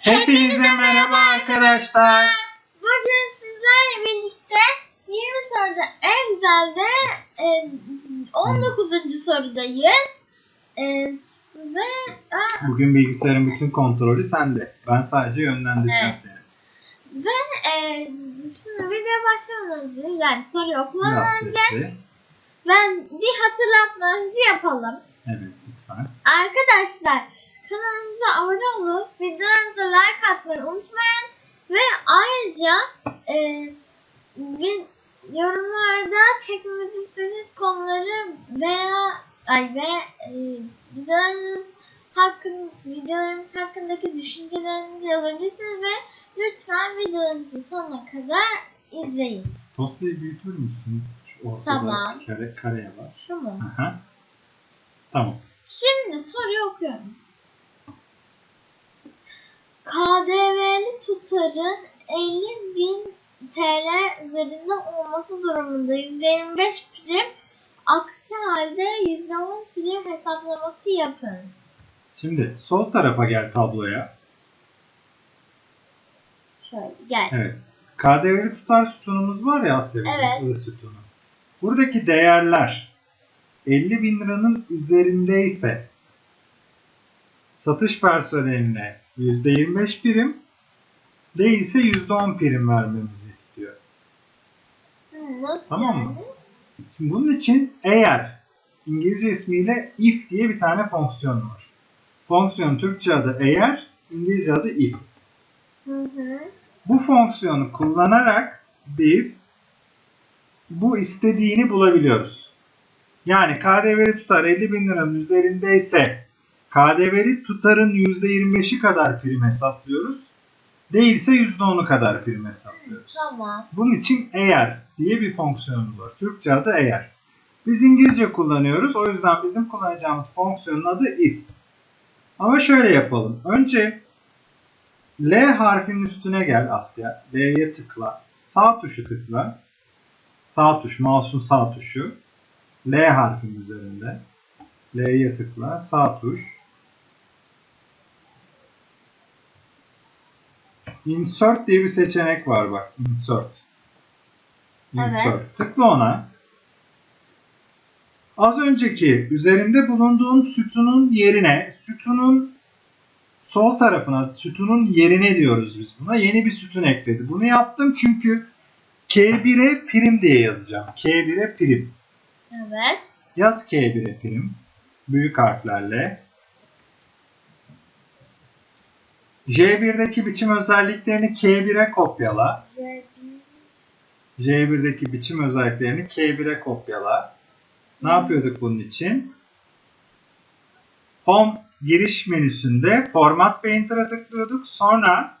Hepinize merhaba arkadaşlar. Bugün sizlerle birlikte 20 soruda en güzel de e, 19. sorudayız. E, ve aa, Bugün bilgisayarın bütün kontrolü sende. Ben sadece yönlendireceğim Evet. seni. ve e, şimdi video başlamadan önce yani soruyu okumadan Biraz önce sesli. ben bir hatırlatmanızı yapalım. Evet lütfen. Arkadaşlar kanalımıza abone olup videolarımıza like atmayı unutmayın. Ve ayrıca e, biz yorumlarda çekmemizi istediğiniz konuları veya ay ve e, videolarınız hakkın, videolarımız hakkındaki düşüncelerinizi yazabilirsiniz ve lütfen videolarımızı sonuna kadar izleyin. Dosyayı büyütür müsün? Şu ortada Tamam. kare, kareye var. Şu mu? Aha. Tamam. Şimdi soruyu okuyorum. KDV'li tutarın 50 bin TL üzerinde olması durumunda %25 prim, aksi halde %10 prim hesaplaması yapın. Şimdi sol tarafa gel tabloya. Şöyle gel. Evet. KDV'li tutar sütunumuz var ya Asya Evet. I sütunu. Buradaki değerler 50 bin liranın üzerindeyse satış personeline %25 prim değilse %10 prim vermemizi istiyor. Hı, nasıl Tamam yani? mı? Şimdi bunun için eğer İngilizce ismiyle if diye bir tane fonksiyon var. Fonksiyon Türkçe adı eğer, İngilizce adı if. Hı hı. Bu fonksiyonu kullanarak biz bu istediğini bulabiliyoruz. Yani KDV'li tutar 50 bin liranın üzerindeyse KDV'li tutarın %25'i kadar prim hesaplıyoruz. Değilse %10'u kadar prim hesaplıyoruz. Tamam. Bunun için eğer diye bir fonksiyonumuz var. Türkçe adı eğer. Biz İngilizce kullanıyoruz. O yüzden bizim kullanacağımız fonksiyonun adı if. Ama şöyle yapalım. Önce L harfinin üstüne gel Asya. L'ye tıkla. Sağ tuşu tıkla. Sağ tuş, mouse'un sağ tuşu. L harfinin üzerinde. L'ye tıkla. Sağ tuş. Insert diye bir seçenek var bak. Insert. Insert. Evet. Tıkla ona. Az önceki üzerinde bulunduğun sütunun yerine, sütunun sol tarafına, sütunun yerine diyoruz biz buna. Yeni bir sütun ekledi. Bunu yaptım çünkü K1'e prim diye yazacağım. K1'e prim. Evet. Yaz K1'e prim. Büyük harflerle. J1'deki biçim özelliklerini K1'e kopyala. C, J1'deki biçim özelliklerini K1'e kopyala. Ne yapıyorduk bunun için? Home giriş menüsünde Format Painter'a tıklıyorduk. Sonra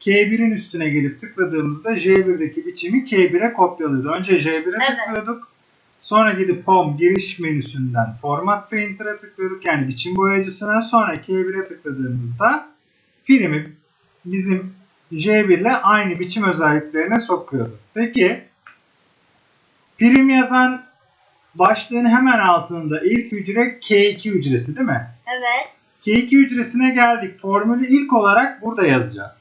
K1'in üstüne gelip tıkladığımızda J1'deki biçimi K1'e kopyalıyordu. Önce J1'e Evet. tıklıyorduk. Sonra gidip Home giriş menüsünden Format Painter'a tıklıyorduk. Yani biçim boyacısına. Sonra K1'e tıkladığımızda filmi bizim J1 ile aynı biçim özelliklerine sokuyordu. Peki prim yazan başlığın hemen altında ilk hücre K2 hücresi değil mi? Evet. K2 hücresine geldik. Formülü ilk olarak burada yazacağız.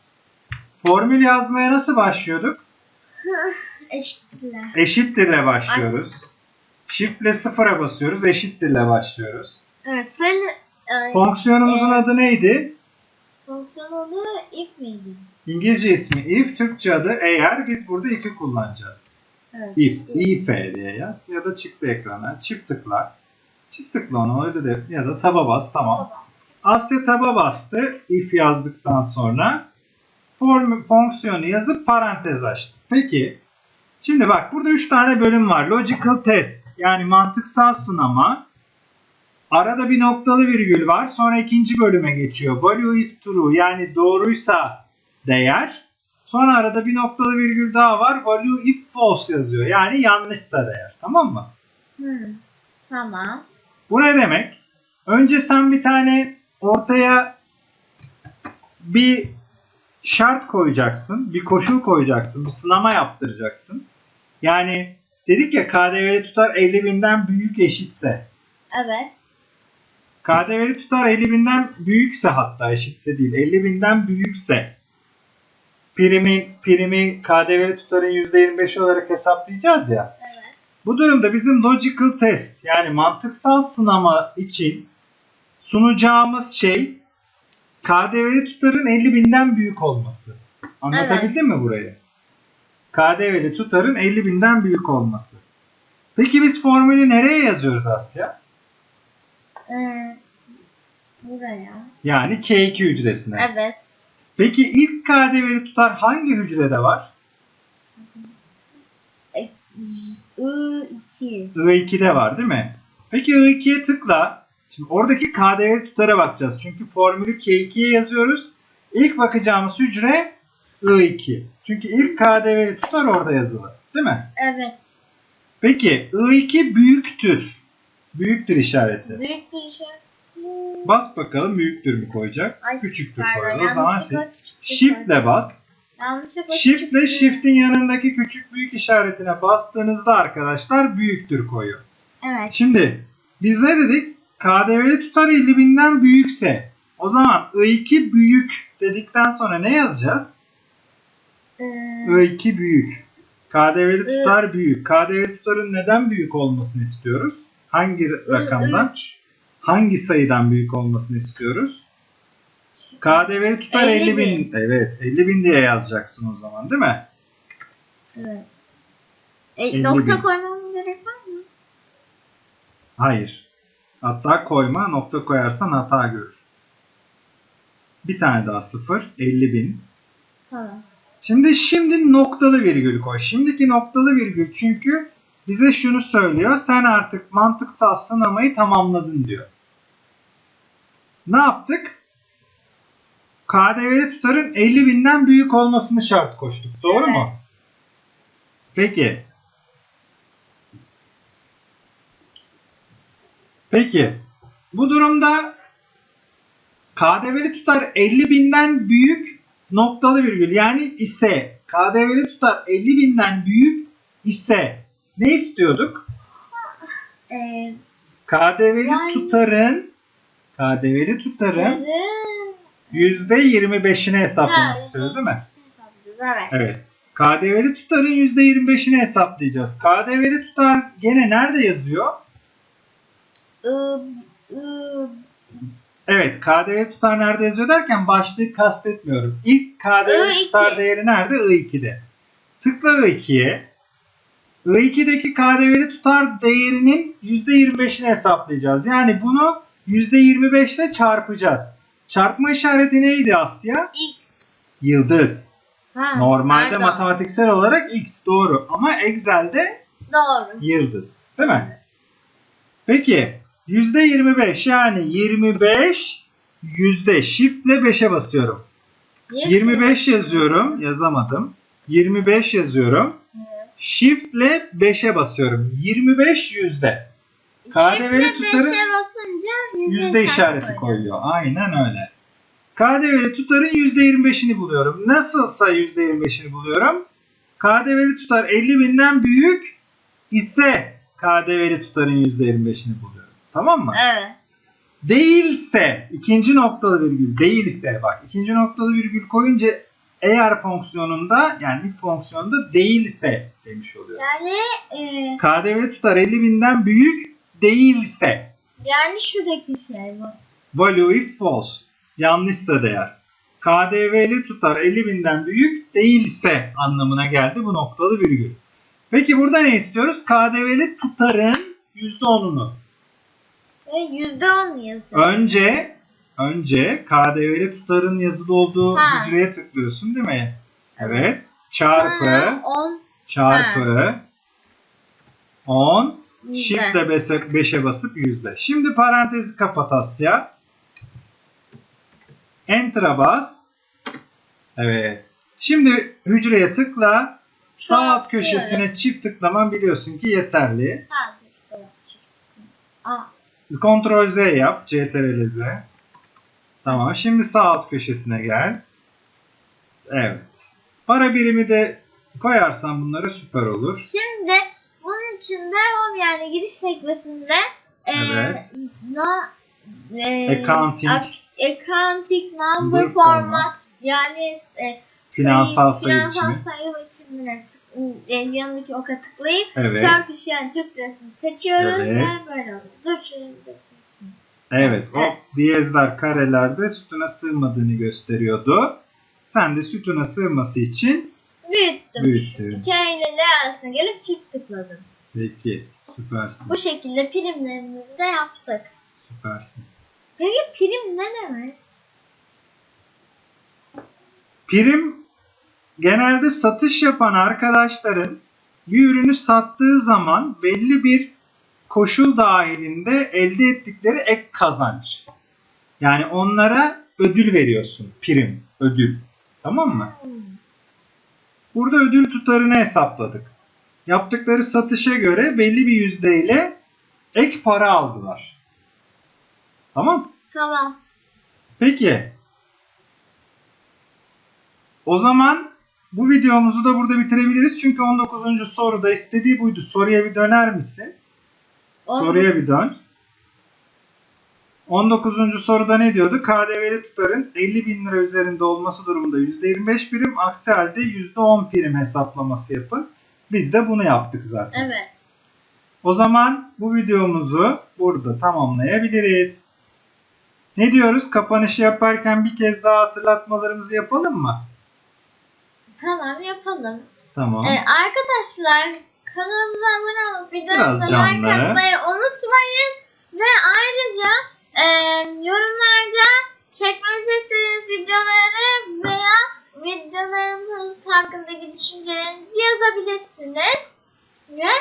Formül yazmaya nasıl başlıyorduk? Eşitler. Eşittirle başlıyoruz. Shift ile sıfıra basıyoruz. Eşittirle başlıyoruz. Evet. Söyle. Ay, Fonksiyonumuzun Ee, adı neydi? Fonksiyon adı if miydi? İngilizce ismi if, Türkçe adı eğer. Biz burada if'i kullanacağız. Evet. if, if diye yaz ya da çıktı ekrana çift tıkla. Çift tıkla onu öyle de ya da taba bas tamam. Asya taba bastı if yazdıktan sonra form, fonksiyonu yazıp parantez açtı. Peki şimdi bak burada 3 tane bölüm var. Logical test yani mantıksal sınama. Arada bir noktalı virgül var. Sonra ikinci bölüme geçiyor. Value if true yani doğruysa değer. Sonra arada bir noktalı virgül daha var. Value if false yazıyor. Yani yanlışsa değer. Tamam mı? Hmm. Tamam. Bu ne demek? Önce sen bir tane ortaya bir şart koyacaksın. Bir koşul koyacaksın. Bir sınama yaptıracaksın. Yani dedik ya KDV tutar 50 binden büyük eşitse. Evet. KDV'li tutar 50 binden büyükse hatta eşitse değil 50 binden büyükse primi, primi KDV'li tutarın %25 olarak hesaplayacağız ya. Evet. Bu durumda bizim logical test yani mantıksal sınama için sunacağımız şey KDV'li tutarın 50 binden büyük olması. Anlatabildim mi burayı? KDV'li tutarın 50 binden büyük olması. Peki biz formülü nereye yazıyoruz Asya? Buraya. Yani K2 hücresine. Evet. Peki ilk KDV'li tutar hangi hücrede var? E, I2. I2'de var değil mi? Peki I2'ye tıkla. Şimdi oradaki KDV tutara bakacağız. Çünkü formülü K2'ye yazıyoruz. İlk bakacağımız hücre I2. Çünkü ilk KDV tutar orada yazılı. Değil mi? Evet. Peki I2 büyüktür. Büyüktür işareti. Büyüktür işaret. Bas bakalım büyüktür mü koyacak? Ay, Küçüktür Pardon, koyacak. O zaman yanlışlıkla şey- Shift'le bas. Yanlışlıkla Shift'le shift'in yanındaki küçük büyük işaretine bastığınızda arkadaşlar büyüktür koyuyor. Evet. Şimdi biz ne dedik? KDV'li tutar 50 binden büyükse o zaman I2 büyük dedikten sonra ne yazacağız? Ee, I2 büyük. KDV'li tutar büyük. KDV'li tutarın neden büyük olmasını istiyoruz? Hangi rakamdan? üç. Hangi sayıdan büyük olmasını istiyoruz? KDV'li tutar 50 50 bin. bin. Evet 50 bin diye yazacaksın o zaman değil mi? Evet. E, 50 nokta bin. koymamın gerek var mı? Hayır. Hatta koyma nokta koyarsan hata görür. Bir tane daha sıfır 50 bin. Tamam. Şimdi şimdi noktalı virgül koy. Şimdiki noktalı virgül çünkü bize şunu söylüyor. Sen artık mantıksal sınamayı tamamladın diyor. Ne yaptık? KDV'li tutarın 50 binden büyük olmasını şart koştuk. Doğru mu? Evet. Peki. Peki. Bu durumda KDV'li tutar 50 binden büyük noktalı virgül yani ise KDV'li tutar 50 binden büyük ise ne istiyorduk? Ee, KDV'li Yani- tutarın KDV'li tutarın yarın- %25'ini hesaplamak istiyoruz değil mi? Evet. Evet. KDV'li tutarın %25'ini hesaplayacağız. KDV'li tutar gene nerede yazıyor? I, I, Evet, KDV tutar nerede yazıyor derken başlığı kastetmiyorum. İlk KDV I2. tutar değeri nerede? I2'de. Tıkla I2'ye. I2'deki KDV'li tutar değerinin %25'ini hesaplayacağız. Yani bunu %25 ile çarpacağız. Çarpma işareti neydi Asya? X. Yıldız. Ha, Normalde pardon. matematiksel olarak X doğru ama Excel'de Doğru. yıldız. Değil mi? Peki %25 yani 25 yüzde shiftle 5'e basıyorum. 25 yazıyorum. Yazamadım. 25 yazıyorum. Evet. Shiftle 5'e basıyorum. 25 yüzde. KDV'li tutarı basınca Yüzde işareti koyuyor. Aynen öyle. KDV'li tutarın %25'ini buluyorum. Nasılsa %25'ini buluyorum. KDV'li tutar 50 binden büyük ise KDV'li tutarın %25'ini buluyorum. Tamam mı? Evet. Değilse ikinci noktalı virgül değilse bak ikinci noktalı virgül koyunca eğer fonksiyonunda yani if fonksiyonunda değilse demiş oluyor. Yani e, KDV'li tutar 50 binden büyük değilse yani şuradaki şey bu. value if false yanlışsa değer. KDV'li tutar 50 binden büyük değilse anlamına geldi bu noktalı virgül. Peki burada ne istiyoruz? KDV'li tutarın %10'unu. Ve yüzde on yazıyor. Önce önce KDV'li tutarın yazılı olduğu Ha. hücreye tıklıyorsun değil mi? Evet. Çarpı Sonra on çarpı 10 yüzde. Shift'le 5'e basıp yüzde. Şimdi parantezi kapat Asya. Enter'a bas. Evet. Şimdi hücreye tıkla. Sağ alt köşesine çift tıklaman biliyorsun ki yeterli. Ha, Ctrl Z yap. CTRL Z. Tamam. Şimdi sağ alt köşesine gel. Evet. Para birimi de koyarsan bunları süper olur. Şimdi bunun içinde home yani giriş sekmesinde e, Evet. na, e, Accounting. ak- accounting number format, format. yani e, Finansal sayı finansal sayı biçimine e, yanındaki oka tıklayıp Evet. Turkish yani Türk lirasını seçiyoruz Evet. ve böyle oluyor. Dur da Evet. O Evet. diyezler karelerde sütuna sığmadığını gösteriyordu. Sen de sütuna sığması için büyüttüm. büyüttün. L arasına gelip çift tıkladım. Peki. Süpersin. Bu şekilde primlerimizi de yaptık. Süpersin. Peki prim ne demek? Prim genelde satış yapan arkadaşların bir ürünü sattığı zaman belli bir koşul dahilinde elde ettikleri ek kazanç. Yani onlara ödül veriyorsun. Prim, ödül. Tamam mı? Burada ödül tutarını hesapladık. Yaptıkları satışa göre belli bir yüzdeyle ek para aldılar. Tamam? Tamam. Peki. O zaman bu videomuzu da burada bitirebiliriz. Çünkü 19. soruda istediği buydu. Soruya bir döner misin? Soruya bir dön. 19. soruda ne diyordu? KDV'li tutarın 50 bin lira üzerinde olması durumunda %25 birim, aksi halde %10 prim hesaplaması yapın. Biz de bunu yaptık zaten. Evet. O zaman bu videomuzu burada tamamlayabiliriz. Ne diyoruz? Kapanışı yaparken bir kez daha hatırlatmalarımızı yapalım mı? Tamam yapalım. Tamam. Ee, arkadaşlar kanalımıza abone olup videomuza like atmayı unutmayın. Ve ayrıca e, yorumlarda çekmemizi istediğiniz videoları veya videolarımız hakkındaki düşüncelerinizi yazabilirsiniz. Ve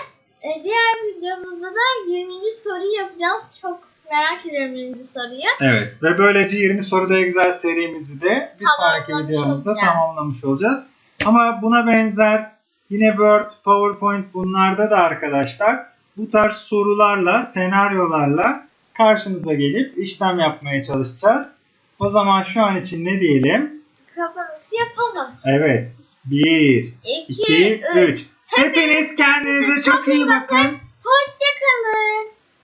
e, diğer videomuzda da 20. soruyu yapacağız. Çok merak ediyorum 20. soruyu. Evet ve böylece 20 soruda Excel serimizi de bir sonraki videomuzda olacağız. tamamlamış olacağız. Ama buna benzer yine Word, PowerPoint bunlarda da arkadaşlar bu tarz sorularla, senaryolarla karşınıza gelip işlem yapmaya çalışacağız. O zaman şu an için ne diyelim? Kapanışı yapalım. Evet. 1, 2, 2, 3. 3. Hepiniz kendinize çok iyi bakın. Hoşçakalın.